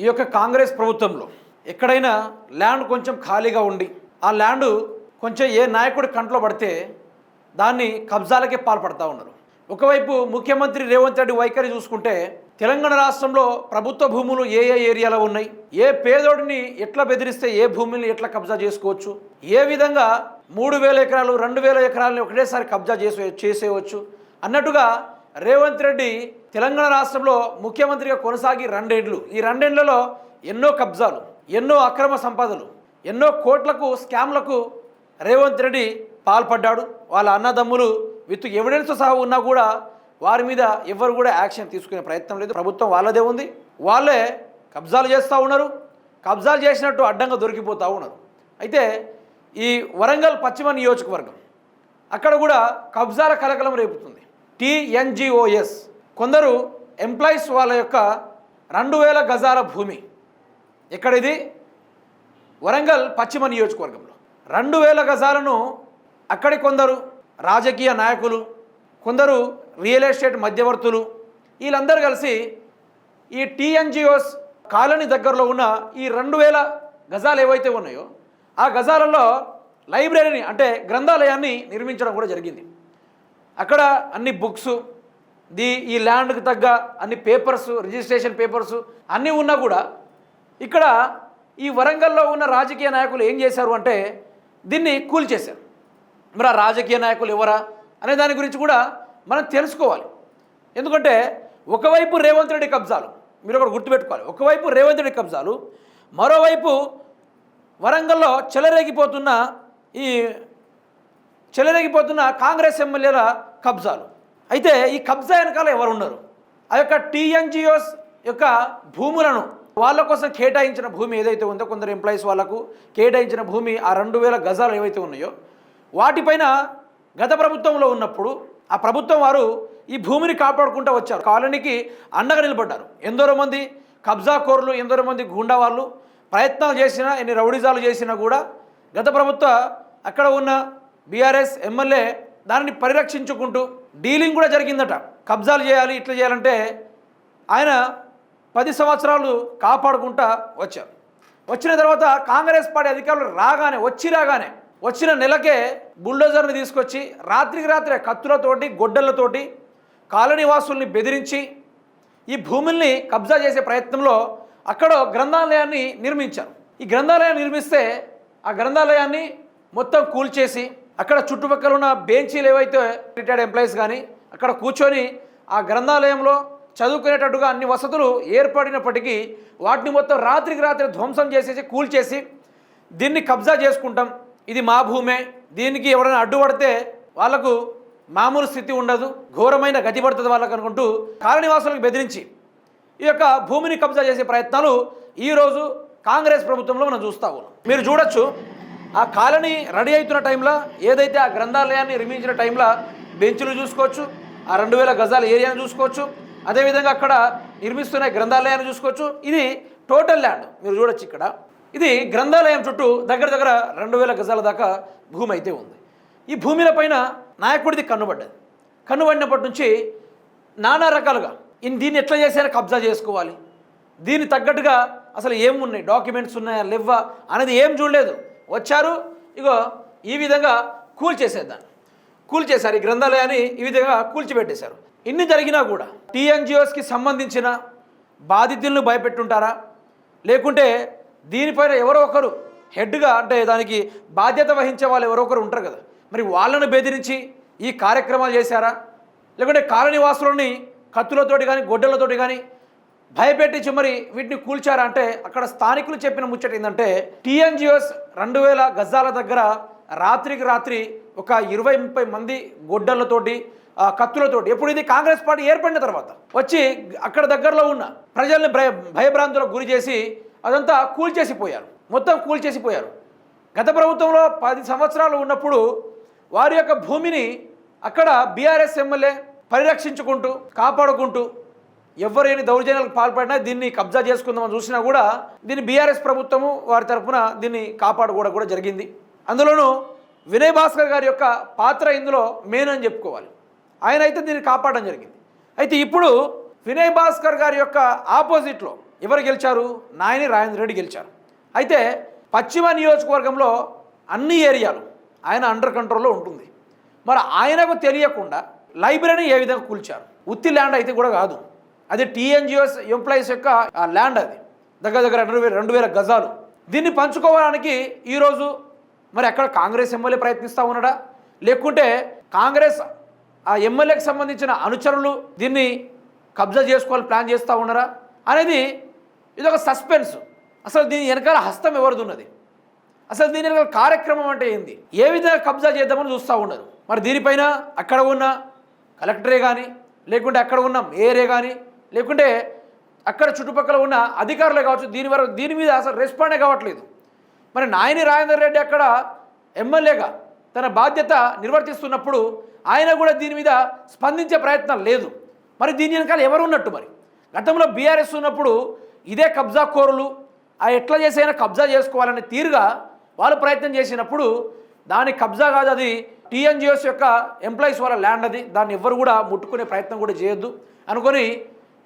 ఈ యొక్క కాంగ్రెస్ ప్రభుత్వంలో ఎక్కడైనా ల్యాండ్ కొంచెం ఖాళీగా ఉండి ఆ ల్యాండ్ కొంచెం ఏ నాయకుడి కంట్లో పడితే దాన్ని కబ్జాలకే పాల్పడతా ఉన్నారు. ఒకవైపు ముఖ్యమంత్రి రేవంత్ రెడ్డి వైఖరి చూసుకుంటే తెలంగాణ రాష్ట్రంలో ప్రభుత్వ భూములు ఏ ఏ ఏరియాలో ఉన్నాయి ఏ పేదోడిని ఎట్లా బెదిరిస్తే ఏ భూమిని ఎట్లా కబ్జా చేసుకోవచ్చు ఏ విధంగా మూడు వేల ఎకరాలు రెండు వేల ఎకరాలని ఒకటేసారి కబ్జా చేసే చేసేయవచ్చు అన్నట్టుగా రేవంత్ రెడ్డి తెలంగాణ రాష్ట్రంలో ముఖ్యమంత్రిగా కొనసాగి రెండేండ్లు. ఈ రెండేండ్లలో ఎన్నో కబ్జాలు ఎన్నో అక్రమ సంపదలు ఎన్నో కోట్లకు స్కామ్లకు రేవంత్ రెడ్డి పాల్పడ్డాడు. వాళ్ళ అన్నదమ్ములు విత్ ఎవిడెన్స్ సహా ఉన్నా కూడా వారి మీద ఎవరు కూడా యాక్షన్ తీసుకునే ప్రయత్నం లేదు. ప్రభుత్వం వాళ్ళదే ఉంది. వాళ్ళే కబ్జాలు చేస్తూ ఉన్నారు. కబ్జాలు చేసినట్టు అడ్డంగా దొరికిపోతూ ఉన్నారు. అయితే ఈ వరంగల్ పశ్చిమ నియోజకవర్గం అక్కడ కూడా కబ్జాల కలకలం రేపుతుంది. టీఎన్జిఓఎస్. కొందరు ఎంప్లాయీస్ వాళ్ళ యొక్క రెండు వేల గజాల భూమి. ఎక్కడిది? వరంగల్ పశ్చిమ నియోజకవర్గంలో. రెండు వేల గజాలను అక్కడి కొందరు రాజకీయ నాయకులు కొందరు రియల్ ఎస్టేట్ మధ్యవర్తులు వీళ్ళందరూ కలిసి ఈ టీఎన్జిఓస్ కాలనీ దగ్గరలో ఉన్న ఈ రెండు వేల గజాలు ఏవైతే ఉన్నాయో ఆ గజాలలో లైబ్రరీని అంటే గ్రంథాలయాన్ని నిర్మించడం కూడా జరిగింది. అక్కడ అన్ని బుక్స్ ది ఈ ల్యాండ్కి తగ్గ అన్ని పేపర్స్ రిజిస్ట్రేషన్ పేపర్స్ అన్నీ ఉన్నా కూడా ఇక్కడ ఈ వరంగల్లో ఉన్న రాజకీయ నాయకులు ఏం చేశారు అంటే దీన్ని కూల్చేశారు మరి ఆ రాజకీయ నాయకులు ఎవరా అనే దాని గురించి కూడా మనం తెలుసుకోవాలి. ఎందుకంటే ఒకవైపు రేవంత్ రెడ్డి కబ్జాలు మీరు ఒకటి గుర్తుపెట్టుకోవాలి. ఒకవైపు రేవంత్ రెడ్డి కబ్జాలు మరోవైపు వరంగల్లో చెలరేగిపోతున్న ఈ చెలరేగిపోతున్న కాంగ్రెస్ ఎమ్మెల్యేల కబ్జాలు. అయితే ఈ కబ్జా వెనకాల ఎవరు ఉన్నారు ఆ యొక్క టీఎన్జిఓస్ యొక్క భూములను వాళ్ళ కోసం కేటాయించిన భూమి ఏదైతే ఉందో కొందరు ఎంప్లాయీస్ వాళ్ళకు కేటాయించిన భూమి ఆ రెండు వేల గజాలు ఏవైతే ఉన్నాయో వాటిపైన గత ప్రభుత్వంలో ఉన్నప్పుడు ఆ ప్రభుత్వం వారు ఈ భూమిని కాపాడుకుంటూ వచ్చారు. కాలనీకి అండగా నిలబడ్డారు. ఎందరో మంది కబ్జా కోర్లు ఎందరో మంది గుండా వాళ్ళు ప్రయత్నాలు చేసినా ఎన్ని రౌడిజాలు చేసినా కూడా గత ప్రభుత్వ అక్కడ ఉన్న బీఆర్ఎస్ ఎమ్మెల్యే దానిని పరిరక్షించుకుంటూ డీలింగ్ కూడా జరిగిందట. కబ్జాలు చేయాలి ఇట్లా చేయాలంటే ఆయన పది సంవత్సరాలు కాపాడుకుంటా వచ్చారు. వచ్చిన తర్వాత కాంగ్రెస్ పార్టీ అధికారులు రాగానే వచ్చి రాగానే వచ్చిన నెలకే బుల్డోజర్ని తీసుకొచ్చి రాత్రికి రాత్రే కత్తులతోటి గొడ్డలతోటి కాలనీ వాసుల్ని బెదిరించి ఈ భూముల్ని కబ్జా చేసే ప్రయత్నంలో అక్కడ గ్రంథాలయాన్ని నిర్మించారు. ఈ గ్రంథాలయాన్ని నిర్మిస్తే ఆ గ్రంథాలయాన్ని మొత్తం కూల్చేసి అక్కడ చుట్టుపక్కల ఉన్న బెంచీలు ఏవైతే రిటైర్డ్ ఎంప్లాయీస్ కానీ అక్కడ కూర్చొని ఆ గ్రంథాలయంలో చదువుకునేటట్టుగా అన్ని వసతులు ఏర్పడినప్పటికీ వాటిని మొత్తం రాత్రికి రాత్రి ధ్వంసం చేసేసి కూల్చేసి దీన్ని కబ్జా చేసుకుంటాం. ఇది మా భూమే. దీనికి ఎవరైనా అడ్డుపడితే వాళ్ళకు మామూలు స్థితి ఉండదు ఘోరమైన గతి పడుతుంది వాళ్ళకు అనుకుంటూ కాలనివాసులకు బెదిరించి ఈ యొక్క భూమిని కబ్జా చేసే ప్రయత్నాలు ఈరోజు కాంగ్రెస్ ప్రభుత్వంలో మనం చూస్తా ఉన్నాం. మీరు చూడొచ్చు ఆ కాలనీ రెడీ అవుతున్న టైంలో ఏదైతే ఆ గ్రంథాలయాన్ని నిర్మించిన టైంలో బెంచులు చూసుకోవచ్చు ఆ రెండు వేల గజాల ఏరియాను చూసుకోవచ్చు అదేవిధంగా అక్కడ నిర్మిస్తున్న గ్రంథాలయాన్ని చూసుకోవచ్చు. ఇది టోటల్ ల్యాండ్ మీరు చూడొచ్చు ఇక్కడ. ఇది గ్రంథాలయం చుట్టూ దగ్గర దగ్గర రెండు వేల గజాల దాకా భూమి అయితే ఉంది. ఈ భూమిల పైన నాయకుడిది కన్నుబడ్డది. కన్నుబడినప్పటి నుంచి నానా రకాలుగా ఇన్ దీన్ని ఎట్లా చేశారో కబ్జా చేసుకోవాలి? దీన్ని తగ్గట్టుగా అసలు ఏమున్నాయి? డాక్యుమెంట్స్ ఉన్నాయా? లేవా అనేది ఏం చూడలేదు. వచ్చారు ఇగో ఈ విధంగా కూల్చేసేదాన్ని కూల్చేశారు ఈ గ్రంథాలయాన్ని ఈ విధంగా కూల్చిపెట్టేశారు. ఇన్ని జరిగినా కూడా టీఎన్జిఓస్కి సంబంధించిన బాధితులను భయపెట్టుంటారా? లేకుంటే దీనిపైన ఎవరో ఒకరు హెడ్గా అంటే దానికి బాధ్యత వహించే వాళ్ళు ఎవరో ఒకరు ఉంటారు కదా. మరి వాళ్ళను బెదిరించి ఈ కార్యక్రమాలు చేశారా? లేకుంటే కాలనివాసులని కత్తులతోటి కానీ గొడ్డలతోటి కానీ భయపెట్టించి మరి వీటిని కూల్చారా అంటే అక్కడ స్థానికులు చెప్పిన ముచ్చట ఏంటంటే టీఎన్జిఓస్ రెండు వేల గజాల దగ్గర రాత్రికి రాత్రి ఒక ఇరవై ముప్పై మంది గొడ్డలతోటి కత్తులతోటి ఎప్పుడు ఇది కాంగ్రెస్ పార్టీ ఏర్పడిన తర్వాత వచ్చి అక్కడ దగ్గరలో ఉన్న ప్రజల్ని భయ భయభ్రాంతులకు గురి చేసి అదంతా కూల్చేసిపోయారు. మొత్తం కూల్చేసిపోయారు. గత ప్రభుత్వంలో పది సంవత్సరాలు ఉన్నప్పుడు వారి యొక్క భూమిని అక్కడ బీఆర్ఎస్ ఎమ్మెల్యే పరిరక్షించుకుంటూ కాపాడుకుంటూ ఎవరైనా దౌర్జన్యాలకు పాల్పడినా దీన్ని కబ్జా చేసుకుందామని చూసినా కూడా దీన్ని బీఆర్ఎస్ ప్రభుత్వము వారి తరఫున దీన్ని కాపాడుకోవడం కూడా జరిగింది. అందులోనూ వినయ్ భాస్కర్ గారి యొక్క పాత్ర ఇందులో మెయిన్ అని చెప్పుకోవాలి. ఆయన అయితే దీన్ని కాపాడడం జరిగింది. అయితే ఇప్పుడు వినయ్ భాస్కర్ గారి యొక్క ఆపోజిట్లో ఎవరు గెలిచారు? నాయని రాజేంద్ర రెడ్డి గెలిచారు. అయితే పశ్చిమ నియోజకవర్గంలో అన్ని ఏరియాలు ఆయన అండర్ కంట్రోల్లో ఉంటుంది. మరి ఆయనకు తెలియకుండా లైబ్రరీని ఏ విధంగా కూల్చారు? ఉత్తి ల్యాండ్ అయితే కూడా కాదు. అది టీఎన్జిఓస్ ఎంప్లాయీస్ యొక్క ల్యాండ్ అది. దగ్గర దగ్గర రెండు వేల రెండు వేల గజాలు. దీన్ని పంచుకోవడానికి ఈరోజు మరి అక్కడ కాంగ్రెస్ ఎమ్మెల్యే ప్రయత్నిస్తూ ఉన్నాడా? లేకుంటే కాంగ్రెస్ ఆ ఎమ్మెల్యేకి సంబంధించిన అనుచరులు దీన్ని కబ్జా చేసుకోవాలని ప్లాన్ చేస్తూ ఉన్నారా? అనేది ఇది ఒక సస్పెన్స్. అసలు దీని వెనకాల హస్తం ఎవరిది ఉన్నది అసలు దీని వెనకాల కార్యక్రమం అంటే ఏంది? ఏ విధంగా కబ్జా చేద్దామని చూస్తూ ఉన్నారు? మరి దీనిపైన అక్కడ ఉన్న కలెక్టరే కానీ లేకుంటే అక్కడ ఉన్న మేయరే కానీ లేకుంటే అక్కడ చుట్టుపక్కల ఉన్న అధికారులే కావచ్చు దీని వరకు దీని మీద అసలు రెస్పాండే కావట్లేదు. మరి నాయని రాజేందర్ రెడ్డి అక్కడ ఎమ్మెల్యేగా తన బాధ్యత నిర్వర్తిస్తున్నప్పుడు ఆయన కూడా దీని మీద స్పందించే ప్రయత్నం లేదు. మరి దీని వెనకాల ఎవరు ఉన్నట్టు మరి? గతంలో బీఆర్ఎస్ ఉన్నప్పుడు ఇదే కబ్జా కోరులు ఆ ఎట్లా చేసైనా కబ్జా చేసుకోవాలనే తీరుగా వాళ్ళు ప్రయత్నం చేసినప్పుడు దాని కబ్జా కాదు అది టీఎన్జిఓస్ యొక్క ఎంప్లాయీస్ వాళ్ళ ల్యాండ్ అది. దాన్ని ఎవ్వరు కూడా ముట్టుకునే ప్రయత్నం కూడా చేయొద్దు అనుకొని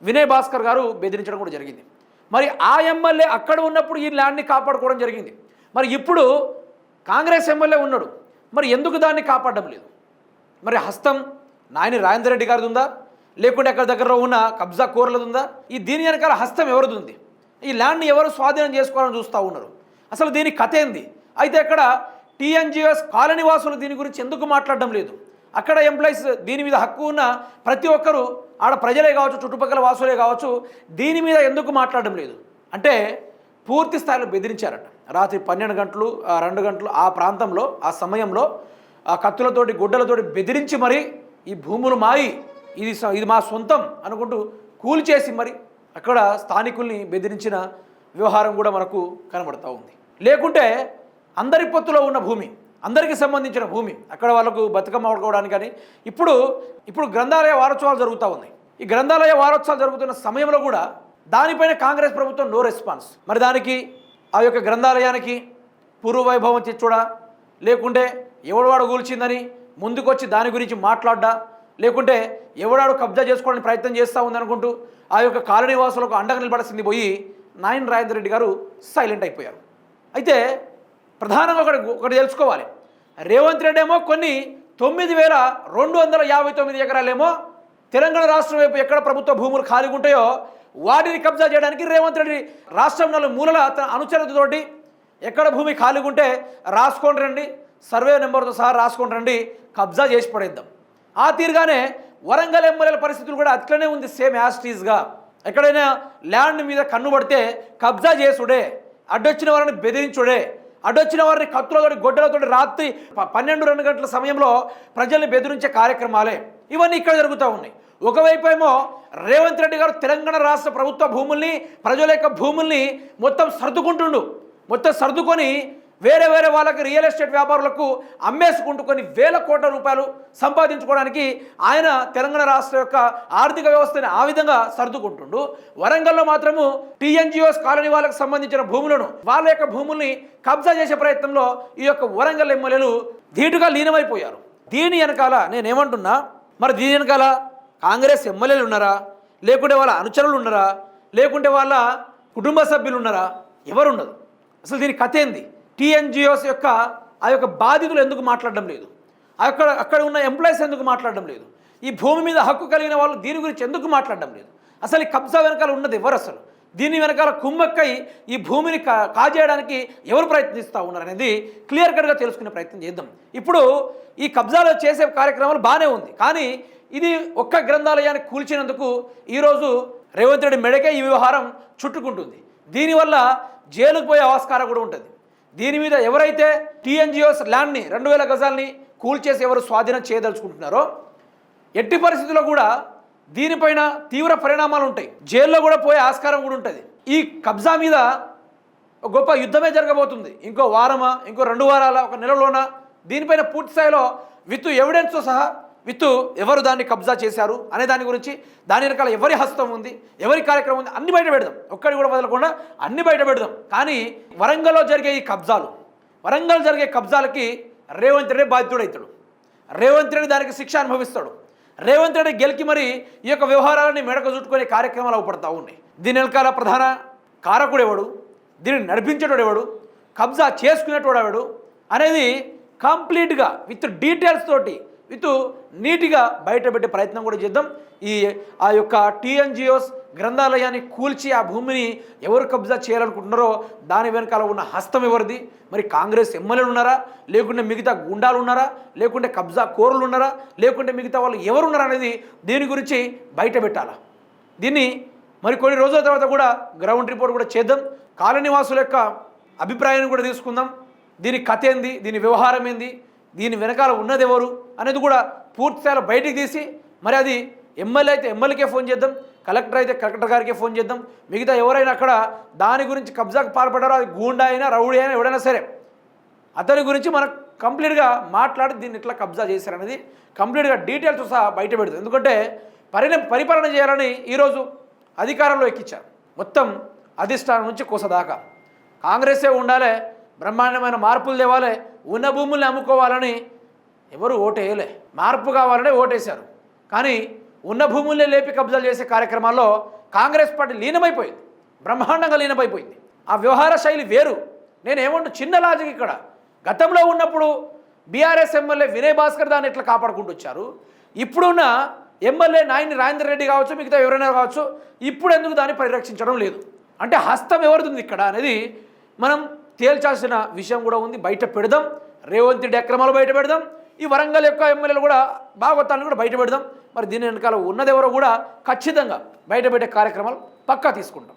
వినయ్ భాస్కర్ గారు బెదిరించడం కూడా జరిగింది. మరి ఆ ఎమ్మెల్యే అక్కడ ఉన్నప్పుడు ఈ ల్యాండ్ని కాపాడుకోవడం జరిగింది. మరి ఇప్పుడు కాంగ్రెస్ ఎమ్మెల్యే ఉన్నాడు. మరి ఎందుకు దాన్ని కాపాడడం లేదు? మరి హస్తం నాయని రాజేందర్ రెడ్డి గారిది ఉందా? లేకుంటే అక్కడ దగ్గరలో ఉన్న కబ్జా కూరలది ఉందా? ఈ దీని వెనకాల హస్తం ఎవరిది ఉంది? ఈ ల్యాండ్ని ఎవరు స్వాధీనం చేసుకోవాలని చూస్తూ ఉన్నారు? అసలు దీని కథ ఏంది? అయితే అక్కడ టీఎన్జిఎస్ కాలనీ వాసులు దీని గురించి ఎందుకు మాట్లాడడం లేదు? అక్కడ ఎంప్లాయీస్ దీని మీద హక్కు ఉన్న ప్రతి ఒక్కరూ ఆడ ప్రజలే కావచ్చు చుట్టుపక్కల వాసులే కావచ్చు దీని మీద ఎందుకు మాట్లాడడం లేదు? అంటే పూర్తి స్థాయిలో బెదిరించారట. రాత్రి పన్నెండు గంటలు రెండు గంటలు ఆ ప్రాంతంలో ఆ సమయంలో ఆ కత్తులతోటి గుడ్డలతోటి బెదిరించి మరి ఈ భూములు మాయి ఇది ఇది మా సొంతం అనుకుంటూ కూల్చేసి మరి అక్కడ స్థానికుల్ని బెదిరించిన వ్యవహారం కూడా మనకు కనబడతా ఉంది. లేకుంటే అందరి పొత్తులో ఉన్న భూమి అందరికీ సంబంధించిన భూమి. అక్కడ వాళ్ళకు బతుకమ్మ ఆడుకోవడానికి కానీ ఇప్పుడు ఇప్పుడు గ్రంథాలయ వారోత్సవాలు జరుగుతూ ఉన్నాయి. ఈ గ్రంథాలయ వారోత్సవాలు జరుగుతున్న సమయంలో కూడా దానిపైన కాంగ్రెస్ ప్రభుత్వం నో రెస్పాన్స్ మరి దానికి ఆ యొక్క గ్రంథాలయానికి పూర్వ వైభవం తెచ్చుడా? లేకుంటే ఎవడవాడు కూల్చిందని ముందుకొచ్చి దాని గురించి మాట్లాడ్డా? లేకుంటే ఎవడాడు కబ్జా చేసుకోవడానికి ప్రయత్నం చేస్తూ ఉందనుకుంటూ ఆ యొక్క కాలనీ వాసులకు అండగా నిలబడాల్సింది పోయి నాయన్ రాజేంద్ర రెడ్డి గారు సైలెంట్ అయిపోయారు. అయితే ప్రధానంగా ఒకటి ఒకటి తెలుసుకోవాలి. రేవంత్ రెడ్డి ఏమో కొన్ని తొమ్మిది వేల రెండు వందల యాభై తొమ్మిది ఎకరాలేమో తెలంగాణ రాష్ట్రం వైపు ఎక్కడ ప్రభుత్వ భూములు ఖాళీగా ఉంటాయో వాటిని కబ్జా చేయడానికి రేవంత్ రెడ్డి రాష్ట్రం నాలుగు మూలల తన అనుచరులతోటి ఎక్కడ భూమి ఖాళీగా ఉంటే రాసుకోండి రండి సర్వే నెంబర్తో సహా రాసుకోండి రండి కబ్జా చేసి పడేద్దాం. ఆ తీరుగానే వరంగల్ ఎమ్మెల్యేల పరిస్థితులు కూడా అట్లనే ఉంది సేమ్ యాస్టీస్గా ఎక్కడైనా ల్యాండ్ మీద కన్ను పడితే కబ్జా చేసుడే అడ్డొచ్చిన వారిని బెదిరించుడే అడ్డొచ్చిన వారిని కత్తులతోటి గొడ్డలతోటి రాత్రి పన్నెండు రెండు గంటల సమయంలో ప్రజల్ని బెదిరించే కార్యక్రమాలే. ఇవన్నీ ఇక్కడ జరుగుతూ ఉన్నాయి. ఒకవైపు ఏమో రేవంత్ రెడ్డి గారు తెలంగాణ రాష్ట్ర ప్రభుత్వ భూముల్ని ప్రజల యొక్క భూముల్ని మొత్తం సర్దుకుంటుండు. మొత్తం సర్దుకొని వేరే వేరే వాళ్ళకి రియల్ ఎస్టేట్ వ్యాపారులకు అమ్మేసుకుంటూ కొన్ని వేల కోట్ల రూపాయలు సంపాదించుకోవడానికి ఆయన తెలంగాణ రాష్ట్ర యొక్క ఆర్థిక వ్యవస్థని ఆ విధంగా సర్దుకుంటుండు. వరంగల్లో మాత్రము టీఎన్జిఓస్ కాలనీ వాళ్ళకి సంబంధించిన భూములను వాళ్ళ యొక్క భూముల్ని కబ్జా చేసే ప్రయత్నంలో ఈ యొక్క వరంగల్ ఎమ్మెల్యేలు ధీటుగా లీనమైపోయారు. దీని వెనకాల నేనేమంటున్నా మరి దీని వెనకాల కాంగ్రెస్ ఎమ్మెల్యేలు ఉన్నారా? లేకుంటే వాళ్ళ అనుచరులు ఉన్నారా? లేకుంటే వాళ్ళ కుటుంబ సభ్యులు ఉన్నారా? ఎవరున్నారు అసలు దీని కథ ఏంది? టీఎన్జిఓస్ యొక్క ఆ యొక్క బాధితులు ఎందుకు మాట్లాడడం లేదు? అక్కడ అక్కడ ఉన్న ఎంప్లాయీస్ ఎందుకు మాట్లాడడం లేదు? ఈ భూమి మీద హక్కు కలిగిన వాళ్ళు దీని గురించి ఎందుకు మాట్లాడడం లేదు? అసలు ఈ కబ్జా వెనకాల ఉన్నది ఎవరు అసలు? దీని వెనకాల కుమ్మక్కై ఈ భూమిని కా కాజేయడానికి ఎవరు ప్రయత్నిస్తూ ఉన్నారు అనేది క్లియర్ కట్గా తెలుసుకునే ప్రయత్నం చేద్దాం. ఇప్పుడు ఈ కబ్జాలో చేసే కార్యక్రమాలు బాగానే ఉంది. కానీ ఇది ఒక్క గ్రంథాలయాన్ని కూల్చినందుకు ఈరోజు రేవంత్ రెడ్డి మెడకే ఈ వ్యవహారం చుట్టుకుంటుంది. దీనివల్ల జైలుకు పోయే ఆస్కారం కూడా ఉంటుంది. దీని మీద ఎవరైతే టీఎన్జిఓస్ ల్యాండ్ని రెండు వేల గజాల్ని కూల్చేసి ఎవరు స్వాధీనం చేయదలుచుకుంటున్నారో ఎట్టి పరిస్థితుల్లో కూడా దీనిపైన తీవ్ర పరిణామాలు ఉంటాయి. జైల్లో కూడా పోయే ఆస్కారం కూడా ఉంటుంది. ఈ కబ్జా మీద గొప్ప యుద్ధమే జరగబోతుంది. ఇంకో వారమా ఇంకో రెండు వారాల ఒక నెలలోనా దీనిపైన పూర్తి స్థాయిలో విత్ ఎవిడెన్స్తో సహా విత్ ఎవరు దాన్ని కబ్జా చేశారు అనే దాని గురించి దాని వెనకాల ఎవరి హస్తం ఉంది ఎవరి కార్యక్రమం ఉంది అన్ని బయట పెడదాం. ఒక్కడి కూడా వదలకుండా అన్ని బయట పెడదాం. కానీ వరంగల్లో జరిగే ఈ కబ్జాలు వరంగల్ జరిగే కబ్జాలకి రేవంత్ రెడ్డి బాధ్యుడవుతాడు రేవంత్ రెడ్డి దానికి శిక్ష అనుభవిస్తాడు. రేవంత్ రెడ్డి గెలికి మరి ఈ యొక్క వ్యవహారాలని మెడక చుట్టుకునే కార్యక్రమాలు అవపడతా ఉన్నాయి. దీని వెనకాల ప్రధాన కారకుడు ఎవడు? దీన్ని నడిపించేటోడు ఎవడు? కబ్జా చేసుకునేటోడు ఎవడు? అనేది కంప్లీట్గా విత్ డీటెయిల్స్ తోటి విత్ నీట్గా బయటపెట్టే ప్రయత్నం కూడా చేద్దాం. ఈ ఆ యొక్క టీఎన్జిఓస్ గ్రంథాలయాన్ని కూల్చి ఆ భూమిని ఎవరు కబ్జా చేయాలనుకుంటున్నారో దాని వెనకాల ఉన్న హస్తం ఎవరిది? మరి కాంగ్రెస్ ఎమ్మెల్యేలు ఉన్నారా? లేకుంటే మిగతా గుండాలు ఉన్నారా? లేకుంటే కబ్జా కోరులు ఉన్నారా? లేకుంటే మిగతా వాళ్ళు ఎవరు ఉన్నారా అనేది దీని గురించి బయట పెట్టాలా దీన్ని మరి కొన్ని రోజుల తర్వాత కూడా గ్రౌండ్ రిపోర్ట్ కూడా చేద్దాం. కాలనివాసుల యొక్క అభిప్రాయాన్ని కూడా తీసుకుందాం. దీని కథ ఏంది? దీని వ్యవహారం ఏంది? దీని వెనకాల ఉన్నది ఎవరు అనేది కూడా పూర్తిస్థాయిలో బయటికి తీసి మరి అది ఎమ్మెల్యే అయితే ఎమ్మెల్యేకే ఫోన్ చేద్దాం కలెక్టర్ అయితే కలెక్టర్ గారికే ఫోన్ చేద్దాం మిగతా ఎవరైనా అక్కడ దాని గురించి కబ్జాకు పాల్పడ్డారో అది గూండా అయినా రౌడీ అయినా ఎవడైనా సరే అతని గురించి మనం కంప్లీట్గా మాట్లాడి దీన్ని ఇట్లా కబ్జా చేశారనేది కంప్లీట్గా డీటెయిల్స్ సహా బయట పెడుతుంది ఎందుకంటే పరిణ పరిపాలన చేయాలని ఈరోజు అధికారంలో ఎక్కించారు. మొత్తం అధిష్టానం నుంచి కోసదాకా కాంగ్రెసే ఉండాలి బ్రహ్మాండమైన మార్పులు తేవాలి ఉన్న భూముల్ని అమ్ముకోవాలని ఎవరు ఓటేయలే మార్పు కావాలనే ఓటేశారు. కానీ ఉన్న భూముల్ని లేపి కబ్జాలు చేసే కార్యక్రమాల్లో కాంగ్రెస్ పార్టీ లీనమైపోయింది. బ్రహ్మాండంగా లీనమైపోయింది. ఆ వ్యవహార శైలి వేరు. నేను ఏమంటు చిన్న లాజిక్ ఇక్కడ. గతంలో ఉన్నప్పుడు బీఆర్ఎస్ ఎమ్మెల్యే వినయ్ భాస్కర్ దాన్ని ఎట్లా కాపాడుకుంటూ వచ్చారు? ఇప్పుడున్న ఎమ్మెల్యే నాయని రాజేంద్ర రెడ్డి కావచ్చు మిగతా ఎవరైనా కావచ్చు ఇప్పుడు ఎందుకు దాన్ని పరిరక్షించడం లేదు? అంటే హస్తం ఎవరిది ఇక్కడ అనేది మనం తేల్చాల్సిన విషయం కూడా ఉంది. బయట పెడదాం. రేవంత్ రెడ్డి అక్రమాలు బయట పెడదాం. ఈ వరంగల్ యొక్క ఎమ్మెల్యేలు కూడా భాగవతాలను కూడా బయట పెడదాం. మరి దీని వెనకాల ఉన్నదెవరో కూడా ఖచ్చితంగా బయట పెట్టే కార్యక్రమాలు పక్కా తీసుకుంటాం.